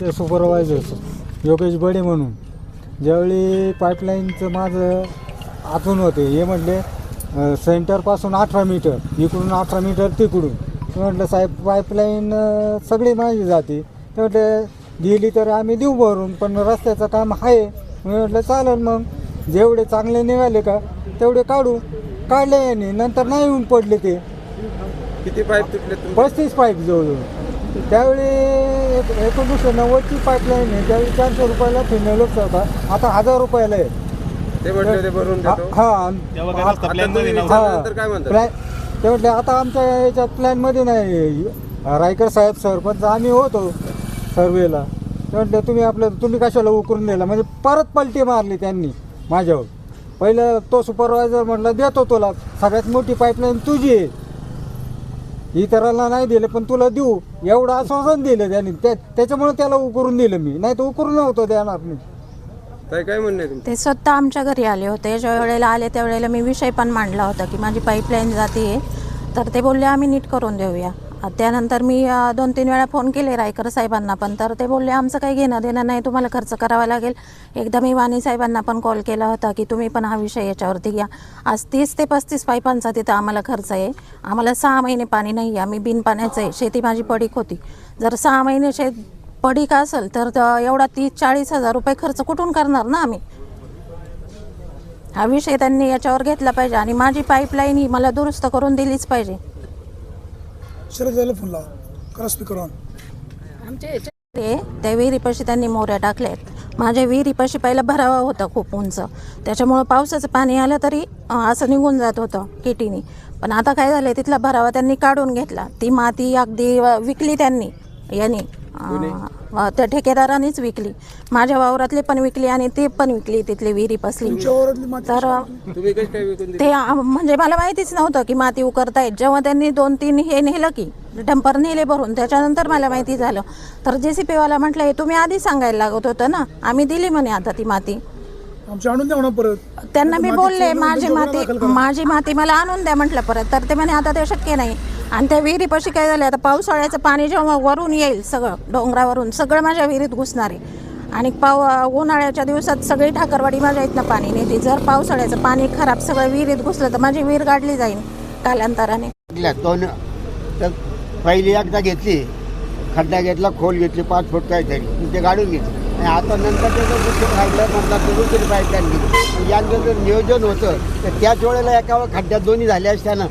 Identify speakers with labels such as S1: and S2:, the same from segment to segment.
S1: ते सुपरवायझर योगेश बडे म्हणून. ज्यावेळी पाईपलाईनचं माझं आतून होते हे म्हटले सेंटरपासून अठरा मीटर इकडून अठरा मीटर तिकडून. म्हटलं साहेब पाईपलाईन सगळी माझी जाते. ते म्हटले गेली तर आम्ही देऊ भरून पण रस्त्याचं काम आहे. मी म्हटलं चालेल मग. जेवढे चांगले निघाले का तेवढे काढू. काढले यांनी नंतर नाही येऊन पडले ते.
S2: किती पाईप तुटले?
S1: पस्तीस पाईप जवळजवळ. त्यावेळी एक- एकोणीसशे नव्वदची पाईपलाईन आहे त्यावेळी चारशे रुपयाला फिनोलक्स होता. आता हजार रुपयाला आहे.
S2: ते म्हटले ते भरून
S1: हा
S2: देतो.
S1: हा.
S3: तेव्हा काय नसतं
S2: आता
S3: plan
S2: तुम्ही
S3: मध्ये नव्हतं.
S2: विचारल्यानंतर काय म्हणतात?
S1: प्लॅन ते म्हटले आता आमच्या याच्यात प्लॅनमध्ये नाही. रायकर साहेब सरपंच आम्ही होतो सर्वेला. ते म्हटले तुम्ही आपलं तुम्ही कशाला उकरून दिला म्हणजे परत पलटी मारली त्यांनी माझ्यावर. पहिलं तो सुपरवायझर म्हटलं देतो तुला. सगळ्यात मोठी पाईपलाईन तुझी आहे. इतरांना नाही दिलं पण तुला देऊ. एवढं आश्वासन दिलं त्यांनी. त्या त्याच्यामुळे त्याला उकरून दिलं मी. नाही तर उकरून नव्हतं देणार मी.
S2: ताई काय म्हणणं आहे तुमचं?
S4: ते स्वतः आमच्या घरी आले होते. ज्या वेळेला आले त्यावेळेला मी विषय पण मांडला होता की माझी पाईपलाईन जाते तर ते बोलले आम्ही नीट करून देऊया. त्यानंतर मी दोन तीन वेळा फोन केले रायकर साहेबांना पण. तर ते बोलले आमचं काही घेणं देणं नाही तुम्हाला खर्च करावा लागेल. एकदा मी वाणी साहेबांना पण कॉल केला होता की तुम्ही पण हा विषय याच्यावरती घ्या. आज तीस ते पस्तीस पाईपांचा तिथं आम्हाला खर्च आहे. आम्हाला सहा महिने पाणी नाही आहे. आम्ही बिन पाण्याचं आहे. शेती माझी पडीक होती. जर सहा महिने शेत पडीक असेल तर एवढा तीस चाळीस हजार रुपये खर्च कुठून करणार ना आम्ही? हा विषय त्यांनी याच्यावर घेतला पाहिजे आणि माझी पाईपलाईन ही मला दुरुस्त करून दिलीच पाहिजे.
S5: शरद झालं फोन लावा. करा स्पीकर ऑन
S4: ते त्या विहिरीपाशी त्यांनी मोऱ्या टाकल्यात. माझ्या विहिरीपाशी पहिला भरावा होता खूप उंच. त्याच्यामुळं पावसाचं पाणी आलं तरी अं, असं निघून जात होतं किटीने. पण आता काय झालं तिथला भरावा त्यांनी काढून घेतला. ती माती अगदी विकली त्यांनी यांनी. अं, त्या ठेकेदारानेच विकली. माझ्या वावरातली पण विकली आणि ते पण विकली तिथली
S5: वावरातली माती
S4: तर ते म्हणजे मला माहितीच नव्हतं की माती उकरतायत. जेव्हा त्यांनी दोन तीन हे नेलं की डंपर नेले भरून त्याच्यानंतर मला माहिती झालं. तर जे सी पीवाला म्हटलं हे तुम्ही आधी सांगायला लागत होतं ना? आम्ही दिली म्हणे आता ती माती. त्यांना मी बोलले माझी माती. माझी माती मला आणून द्या म्हटलं परत. तर ते म्हणे आता ते शक्य नाही. आणि त्या विहिरीपाशी काय झालं आता पावसाळ्याचं पाणी जेव्हा वरून येईल सगळं डोंगरावरून सगळं माझ्या विहिरीत घुसणार आहे. आणि पाव उन्हाळ्याच्या दिवसात सगळी ठाकरवाडी माझ्या इथनं पाणी नेते. जर पावसाळ्याचं पाणी खराब सगळं विहिरीत घुसलं तर माझी विहीर गाडली जाईल कालांतराने.
S6: दोन पहिली एकदा घेतली खड्डा घेतला खोल घेतली पाच फूट काहीतरी ते गाडून घेतली. आणि आता नंतर त्याचं दुसरं काढलं नंतर ते दुसरी पाईपलाईन त्यांनी यांचं जर नियोजन होतं तर त्याच वेळेला एका खड्ड्यात दोन्ही झाल्या असताना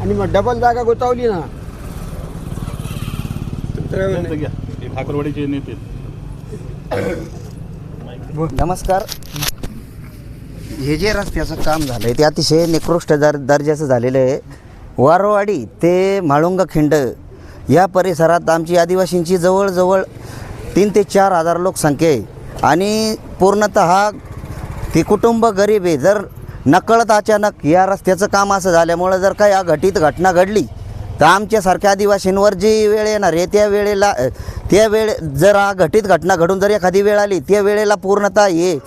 S6: आणि मग डबल जागा गोतावली ना.
S3: हे ठाकरवाडीचे नेते.
S7: नमस्कार. हे जे रस्त्याचं काम झालं आहे ते अतिशय निकृष्ट दर दर्जाचं झालेलं आहे. वारवाडी ते म्हाळुंग खिंड या परिसरात आमची आदिवासींची जवळजवळ तीन ते चार हजार लोकसंख्या आहे. आणि पूर्णत ती कुटुंब गरीब आहे. जर नकळत अचानक या रस्त्याचं काम असं झाल्यामुळं जर काही अघटित घटना घडली तर आमच्यासारख्या आदिवासींवर जी वेळ येणार आहे त्या वेळेला त्या वेळे जर घटित घटना घडून जर एखादी वेळ आली त्या वेळेला पूर्णतः हे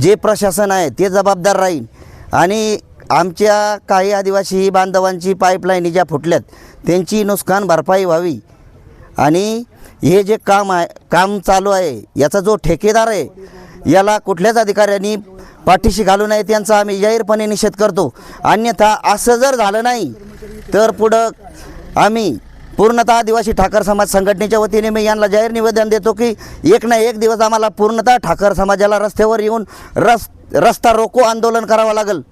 S7: जे प्रशासन आहे ते जबाबदार राहील. आणि आमच्या काही आदिवासी बांधवांची पाईपलाईनी ज्या फुटल्यात त्यांची नुकसान भरपाई व्हावी. आणि हे जे काम आहे काम चालू आहे याचा जो ठेकेदार आहे याला कुठल्याच अधिकाऱ्यांनी पाठीशी घालू नये त्यांचा आम्ही जाहीरपणे निषेध करतो. अन्यथा असं जर झालं नाही तर पुढं आम्ही पूर्णतः आदिवासी ठाकर समाज संघटनेच्या वतीने मी यांना जाहीर निवेदन देतो की एक ना एक दिवस आम्हाला पूर्णतः ठाकर समाजाला रस्त्यावर येऊन रस रस्ता रोको आंदोलन करावं लागेल.